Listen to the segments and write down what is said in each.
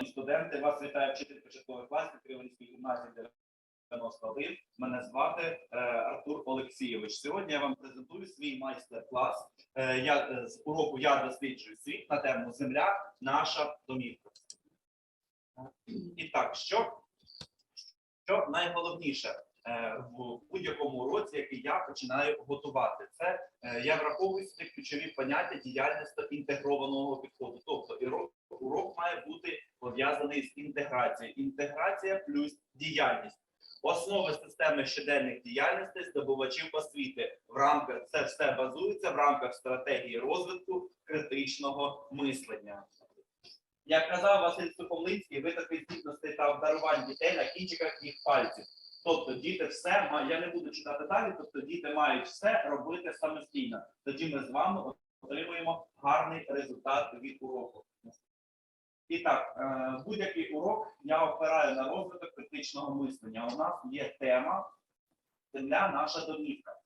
Е, Студенти, вас вітає вчитель початкових класів Криворізької гімназії 91. Мене звати е, Артур Олексійович. Сьогодні я вам презентую свій майстер-клас. Е, Я е, з уроку я досліджую світ на тему Земля, наша домівка. І так, що, що найголовніше в будь-якому уроці, який я починаю готувати, це е, я враховую сюди ключові поняття діяльності інтегрованого підходу. Тобто урок, має бути пов'язаний з інтеграцією. Інтеграція плюс діяльність. Основи системи щоденних діяльностей здобувачів освіти в рамках це все базується в рамках стратегії розвитку критичного мислення. Як казав Василь Сухомлинський, витоки здібностей та обдарувань дітей на кінчиках їх пальців. Тобто діти все ма- я не буду читати далі. Тобто діти мають все робити самостійно. Тоді ми з вами отримуємо гарний результат від уроку. І так, е, будь-який урок я опираю на розвиток критичного мислення. У нас є тема Земля наша домівка.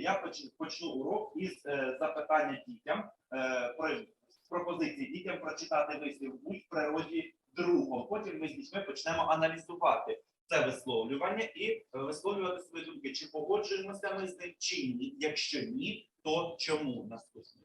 Я почну урок із е, запитання дітям е, пропозиції дітям прочитати вислів будь в природі другом. Потім ми з дітьми почнемо аналізувати це висловлювання і е, висловлювати свої думки, чи погоджуємося ми з ним, чи ні. Якщо ні, то чому наступне?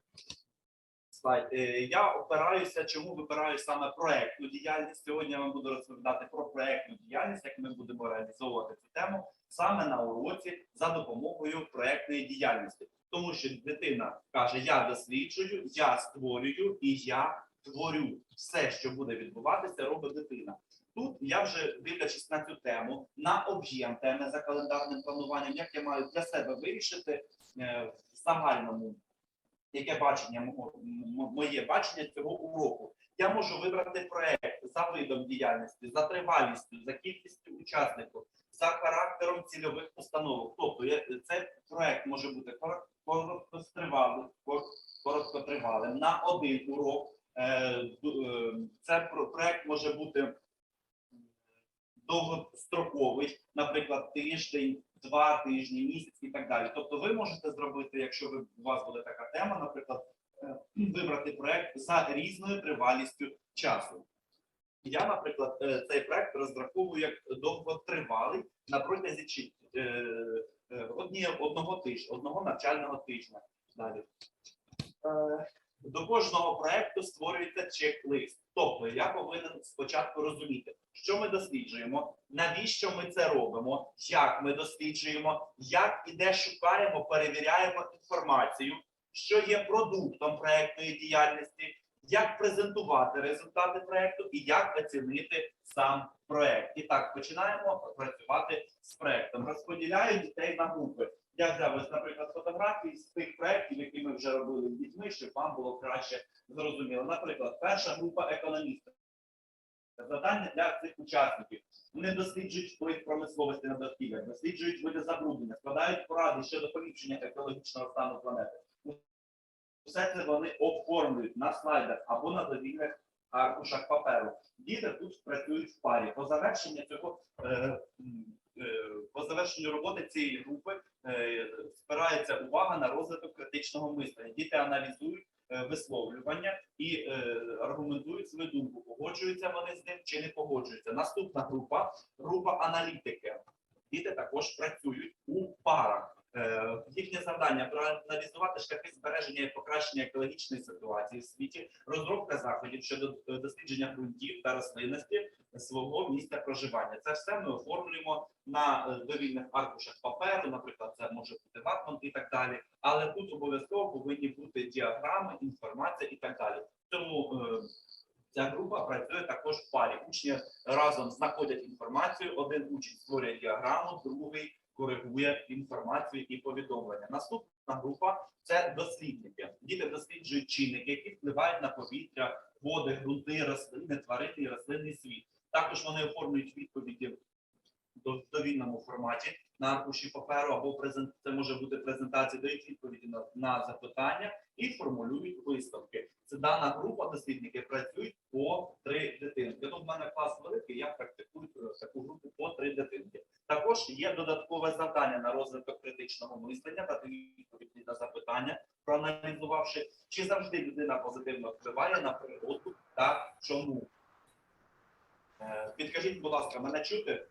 Слайд. Е, Я опираюся, чому вибираю саме проектну діяльність. Сьогодні я вам буду розповідати про проектну діяльність, як ми будемо реалізовувати цю тему саме на уроці за допомогою проектної діяльності. Тому що дитина каже: Я досліджую, я створюю і я творю. Все, що буде відбуватися, робить дитина. Тут я вже дивлячись на цю тему, на об'єм теми за календарним плануванням, як я маю для себе вирішити е, в загальному яке бачення моє бачення цього уроку. Я можу вибрати проект за видом діяльності, за тривалістю, за кількістю учасників, за характером цільових установок. Тобто цей проект може бути кор- короткотривалим, короткотривалим на один урок. Е, е, Це проект може бути довгостроковий, наприклад, тиждень, два тижні, місяць і так далі. Тобто, ви можете зробити, якщо ви у вас буде така тема, наприклад, е, вибрати проект за різною тривалістю часу. Я, наприклад, е, цей проект розраховую як довготривалий на протязі е, одного тижня, одного навчального тижня. Далі. До кожного проекту створюється чек-лист. Тобто я повинен спочатку розуміти, що ми досліджуємо, навіщо ми це робимо, як ми досліджуємо, як і де шукаємо, перевіряємо інформацію, що є продуктом проектної діяльності, як презентувати результати проекту і як оцінити сам проект. І так починаємо працювати з проектом. Розподіляю дітей на групи. Я взяв ось, наприклад, фотографії з тих проєктів, які ми вже робили з дітьми, щоб вам було краще зрозуміло. Наприклад, перша група економістів. Завдання для цих учасників. Вони досліджують вплив промисловості на довкілля, досліджують види забруднення, складають поради щодо поліпшення екологічного стану планети. Все це вони оформлюють на слайдах або на довільних аркушах паперу. Діти тут працюють в парі. По завершенню цього е, е, по завершенню роботи цієї групи е, спирається увага на розвиток критичного мислення. Діти аналізують е, висловлювання і е, аргументують свою думку. Погоджуються вони з ним чи не погоджуються. Наступна група група аналітики. Діти також працюють у парах. Е, Їхнє завдання проаналізувати шляхи збереження і покращення екологічної ситуації в світі, розробка заходів щодо е, дослідження ґрунтів та рослинності свого місця проживання. Це все ми оформлюємо на е, довільних аркушах паперу, наприклад, це може бути ватман і так далі. Але тут обов'язково повинні бути діаграми, інформація і так далі. Тому ця група працює також в парі. Учні разом знаходять інформацію. Один учень створює діаграму, другий коригує інформацію і повідомлення. Наступна група це дослідники. Діти досліджують чинники, які впливають на повітря, води, ґрунти, рослини, тварини і рослинний світ. Також вони оформлюють відповіді в довільному форматі на аркуші паперу або презент... це може бути презентація, дають відповіді на, на запитання і формулюють висновки. Це дана група дослідників працюють по три дитинки. Ну, в мене клас великий, я практикую е, таку групу по три дитинки. Також є додаткове завдання на розвиток критичного мислення, дати відповіді на запитання, проаналізувавши, чи завжди людина позитивно впливає на природу та чому. Е, Підкажіть, будь ласка, мене чути?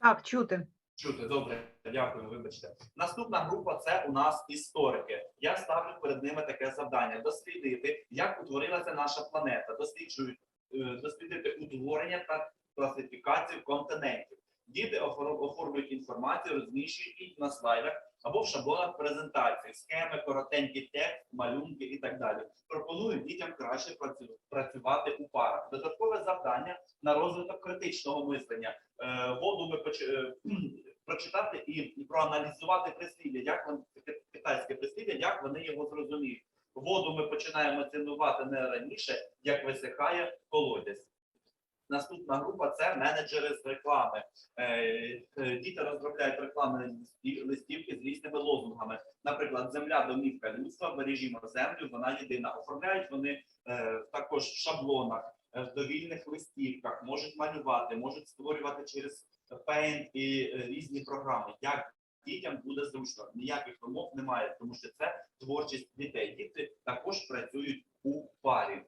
Так, чути. Чути, добре, дякую, вибачте. Наступна група це у нас історики. Я ставлю перед ними таке завдання: дослідити, як утворилася наша планета, досліджують, е, дослідити утворення та класифікацію континентів. Діти оформлюють інформацію, розміщують її на слайдах або в шаблонах презентації, схеми, коротенький текст, малюнки і так далі. Пропоную дітям краще працювати у парах. Додаткове завдання на розвиток критичного мислення. Е, Воду ми е, прочитати і проаналізувати прислів'я, як вони китайське прислів'я, як вони його зрозуміють. Воду ми починаємо цінувати не раніше, як висихає колодязь. Наступна група це менеджери з реклами. Е, е, Діти розробляють рекламні листівки з різними лозунгами. Наприклад, земля домівка людства, бережімо землю, вона єдина. Оформляють вони е, також в шаблонах, в довільних листівках, можуть малювати, можуть створювати через Paint і різні програми. Як дітям буде зручно, ніяких вимог немає, тому що це творчість дітей. Діти також працюють у парі.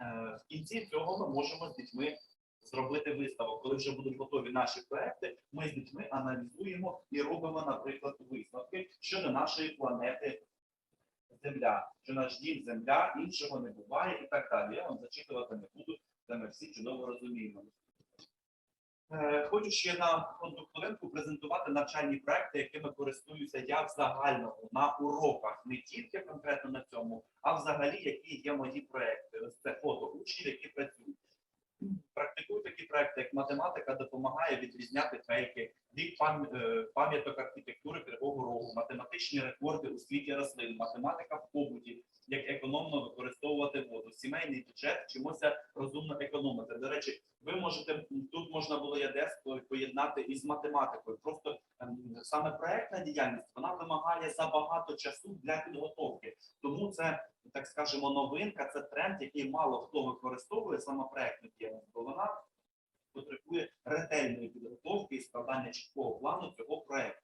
Е, В кінці цього ми можемо з дітьми зробити виставок. Коли вже будуть готові наші проекти, ми з дітьми аналізуємо і робимо, наприклад, висновки щодо нашої планети Земля, що наш дім Земля, іншого не буває і так далі. Я вам зачитувати не буду, це ми всі чудово розуміємо. Е, Хочу ще на одну хвилинку презентувати навчальні проекти, якими користуюся я в загальному на уроках, не тільки конкретно на цьому, а взагалі, які є мої проекти. Ось це фото учнів, які працюють. Практикую такі проекти, як математика допомагає відрізняти фейки, від е, пам'яток архітектури Кривого Рогу, математичні рекорди у світі рослин, математика в побуті, як економно використовувати воду, сімейний бюджет, чимося розумно економити. До речі, ви можете тут можна було ядерство поєднати із математикою. Просто саме проектна діяльність вона вимагає забагато часу для підготовки. Тому це так скажемо новинка, це тренд, який мало хто використовує саме проектну діяльність, бо вона потребує ретельної підготовки і складання чіткого плану цього проекту.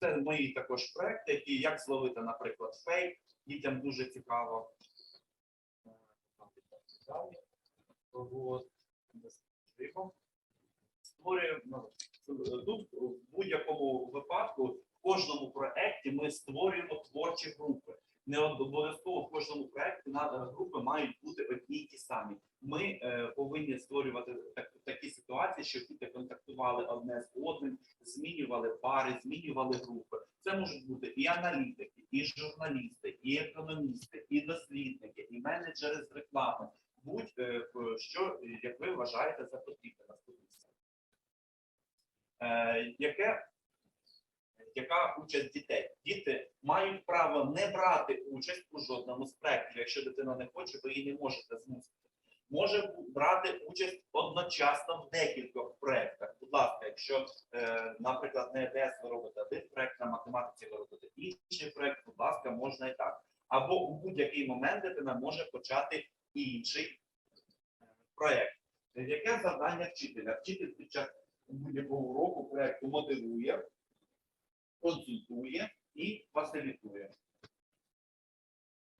Це мої також проекти, які як зловити, наприклад, фейк. Дітям дуже цікаво. От. Створюємо ну, тут в будь-якому випадку в кожному проекті ми створюємо творчі групи. Не обов'язково в кожному проекті на е, групи мають бути одні й ті самі. Ми е, повинні створювати так, такі ситуації, щоб діти контактували одне з одним, змінювали пари, змінювали групи. Це можуть бути і аналітики, і журналісти, і економісти, і дослідники, і менеджери з реклами. Будь-що, як ви вважаєте за. Е, яке яка участь дітей? Діти мають право не брати участь у жодному з проєктів. Якщо дитина не хоче, ви її не можете змусити. Може брати участь одночасно в декількох проєктах. Будь ласка, якщо, е, наприклад, на ЕДС ви робите один проєкт, на математиці ви робите інший проєкт, будь ласка, можна і так. Або у будь-який момент дитина може почати інший е, проєкт. Яке завдання вчителя? Вчитель під час будь-якого уроку проєкту мотивує, консультує і фасилітує.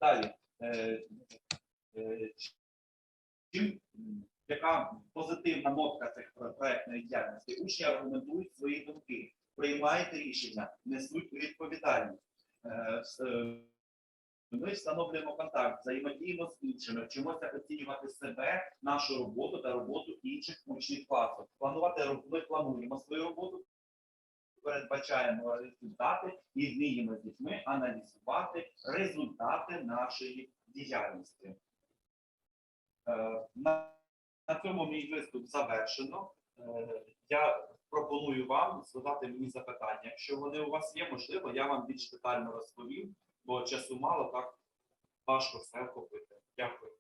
Далі. Е, е, чим, яка позитивна нотка цих про- проектної діяльності? Учні аргументують свої думки, приймають рішення, несуть відповідальність. Е, Ми встановлюємо контакт, взаємодіємо з іншими, вчимося оцінювати себе, нашу роботу та роботу інших учнів класу. Планувати ми плануємо свою роботу, передбачаємо результати і вміємо з дітьми аналізувати результати нашої діяльності. Е, На, цьому мій виступ завершено. Е, Я пропоную вам задати мені запитання. Якщо вони у вас є, можливо, я вам більш детально розповім, бо часу мало, так важко все охопити. Дякую.